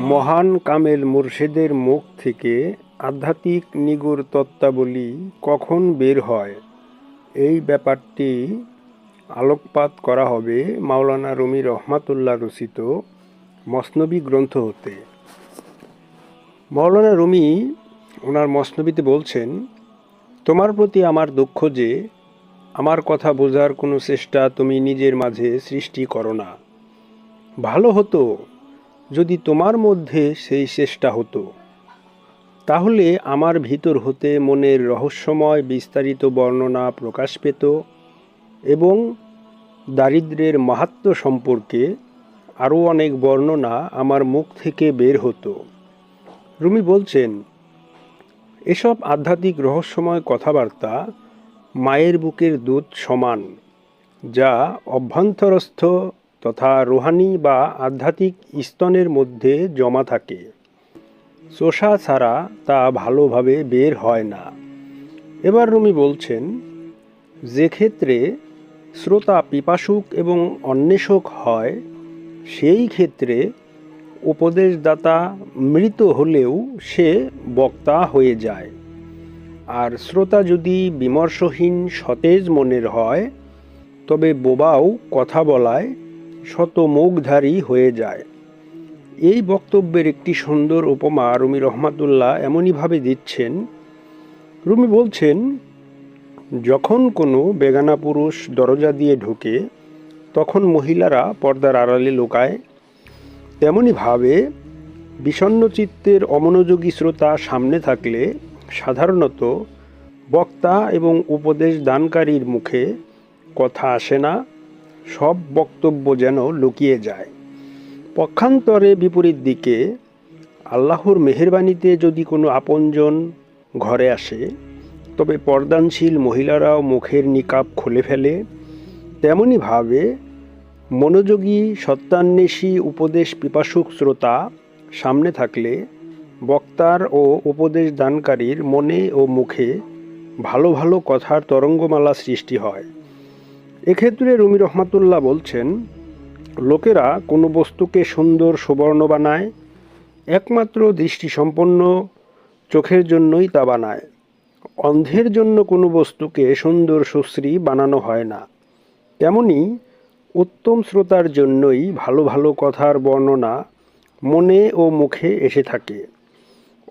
মহান কামেল মুর্শেদের মুখ থেকে আধ্যাত্মিক নিগুড় তত্ত্বাবলী কখন বের হয়? এই ব্যাপারটি আলোকপাত করা হবে মাওলানা রুমি রহমাতুল্লাহ রচিত মসনবী গ্রন্থ হতে। মাওলানা রুমি ওনার মসনবীতে বলছেন, তোমার প্রতি আমার দুঃখ যে আমার কথা বোঝার কোনো চেষ্টা তুমি নিজের মাঝে সৃষ্টি করো না। ভালো হতো যদি তোমার মধ্যে সেই চেষ্টা হতো, তাহলে আমার ভিতর হতে মনের রহস্যময় বিস্তারিত বর্ণনা প্রকাশ পেত এবং দারিদ্র্যের মাহাত্ম্য সম্পর্কে আরও অনেক বর্ণনা আমার মুখ থেকে বের হতো। রুমি বলছেন, এসব আধ্যাত্মিক রহস্যময় কথাবার্তা মায়ের বুকের দুধ সমান, যা অভ্যন্তরস্থ তথা রুহানি বা আধ্যাত্মিক স্তনের মধ্যে জমা থাকে। চোষা ছাড়া তা ভালোভাবে বের হয় না। এবার রুমি বলছেন, যে ক্ষেত্রে শ্রোতা পিপাসুক এবং অন্বেষক হয়, সেই ক্ষেত্রে উপদেশদাতা মৃত হলেও সে বক্তা হয়ে যায়। আর শ্রোতা যদি বিমর্ষহীন সতেজ মনের হয়, তবে বোবাও কথা বলায় শত মুখধারী হয়ে যায়। এই বক্তব্যের একটি সুন্দর উপমা রুমি রহমাতুল্লাহ এমনইভাবে দিচ্ছেন, রুমি বলছেন, যখন কোনো বেগানা পুরুষ দরজা দিয়ে ঢুকে, তখন মহিলারা পর্দার আড়ালে লুকায়। তেমনিভাবে বিষণ্ন চিত্তের অমনোযোগী শ্রোতা সামনে থাকলে সাধারণত বক্তা এবং উপদেশ দানকারীর মুখে কথা আসে না। সব বক্তব্য যেন লুকিয়ে যায়। পক্ষান্তরে বিপরীত দিকে আল্লাহর মেহরবানিতে যদি কোনো আপনজন ঘরে আসে, তবে পর্দানশীল মহিলারাও মুখের নিকাপ খুলে ফেলে তেমনইভাবে মনোযোগী সত্যান্বেষী উপদেশ পিপাসুক শ্রোতা সামনে থাকলে বক্তার ও উপদেশ দানকারীর মনে ও মুখে ভালো ভালো কথার তরঙ্গমালা সৃষ্টি হয়। এক্ষেত্রে রুমি রহমাতুল্লাহ বলছেন, লোকেরা কোনো বস্তুকে সুন্দর সুবর্ণ বানায়, একমাত্র দৃষ্টিসম্পন্ন চোখের জন্যই তা বানায়। অন্ধের জন্য কোনো বস্তুকে সুন্দর সুশ্রী বানানো হয় না। তেমনি উত্তম শ্রোতার জন্যই ভালো ভালো কথার বর্ণনা মনে ও মুখে এসে থাকে।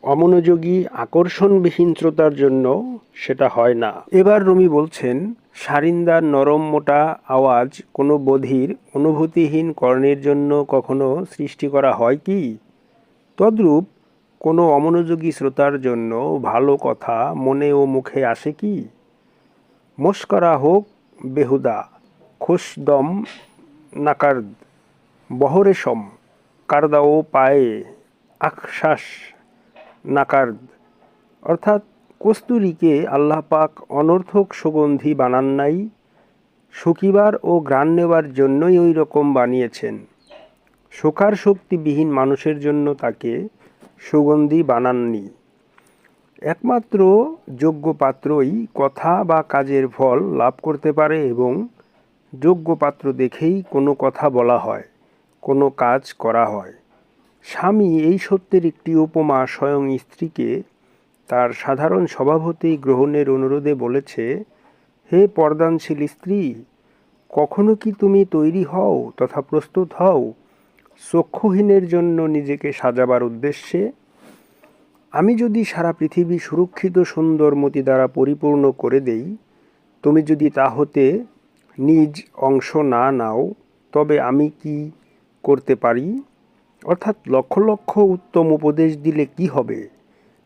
অমনোযোগী, আকর্ষণবিহীন শ্রোতার জন্য সেটা হয় না। এবার রুমি বলছেন সারিন্দার নরম মোটা আওয়াজ কোনো বধির, অনুভূতিহীন কর্ণের জন্য কখনো সৃষ্টি করা হয় কি? তদ্রূপ কোনো অমনোযোগী শ্রোতার জন্য ভালো কথা মনে ও মুখে আসে কি? মস্করা হোক, বেহুদা, খুশদম, নাকার্দ, বহরেশম কারদাও পায়ে আশ্বাস নাকার্দ। অর্থাৎ কস্তুরীকে আল্লাহ পাক অনর্থক সুগন্ধি বানান নাই শুকিবার ও গ্রাণ নেবার জন্যই ওই রকম বানিয়েছেন। শোকার শক্তিবিহীন মানুষের জন্য তাকে সুগন্ধি বানাননি। একমাত্র যোগ্য পাত্রই কথা বা কাজের ফল লাভ করতে পারে এবং যোগ্য পাত্র দেখেই কোনো কথা বলা হয়, কোনো কাজ করা হয়। স্বামী এই সত্যের একটি উপমা স্বয়ং স্ত্রীকে তার সাধারণ হতেই গ্রহণের অনুরোধে বলেছে, হে পর্দানশীল স্ত্রী, কখনো কি তুমি তৈরি হও তথা প্রস্তুত হও চক্ষুহীনের জন্য নিজেকে সাজাবার উদ্দেশ্যে? আমি যদি সারা পৃথিবী সুরক্ষিত সুন্দর মতি দ্বারা পরিপূর্ণ করে দেই, তুমি যদি তা হতে নিজ অংশ না নাও, তবে আমি কি করতে পারি? অর্থাৎ লক্ষ লক্ষ উত্তম উপদেশ দিলে কি হবে?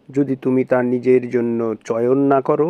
যদি তুমি তার নিজের জন্য চয়ন না করো